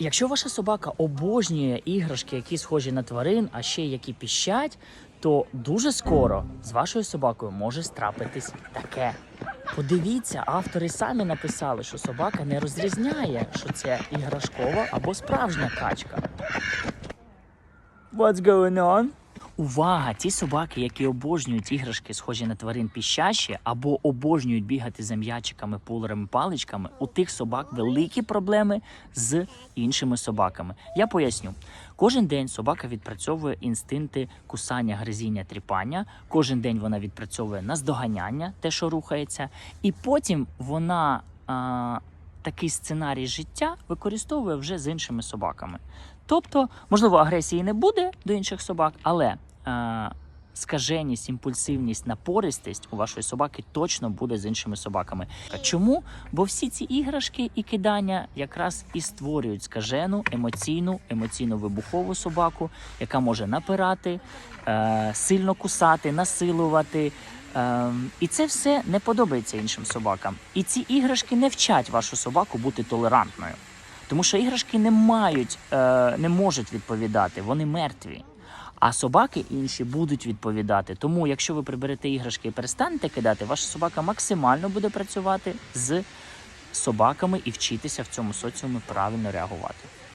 Якщо ваша собака обожнює іграшки, які схожі на тварин, а ще які піщать, то дуже скоро з вашою собакою може страпитись таке. Подивіться, автори самі написали, що собака не розрізняє, що це іграшкова або справжня качка. What's going on? Увага! Ті собаки, які обожнюють іграшки, схожі на тварин піщащі, або обожнюють бігати за м'ячиками, пулерами, паличками, у тих собак великі проблеми з іншими собаками. Я поясню. Кожен день собака відпрацьовує інстинкти кусання, гризіння, тріпання. Кожен день вона відпрацьовує наздоганяння, те, що рухається, і потім вона. А, Такий сценарій життя використовує вже з іншими собаками. Тобто, можливо, агресії не буде до інших собак, але е, скаженість, імпульсивність, напористість у вашої собаки точно буде з іншими собаками. Чому? Бо всі ці іграшки і кидання якраз і створюють скажену емоційну, емоційно вибухову собаку, яка може напирати, е, сильно кусати, насилувати. Ем, і це все не подобається іншим собакам. І ці іграшки не вчать вашу собаку бути толерантною. Тому що іграшки не мають, е, не можуть відповідати, вони мертві. А собаки інші будуть відповідати. Тому, якщо ви приберете іграшки і перестанете кидати, ваша собака максимально буде працювати з собаками і вчитися в цьому соціумі правильно реагувати.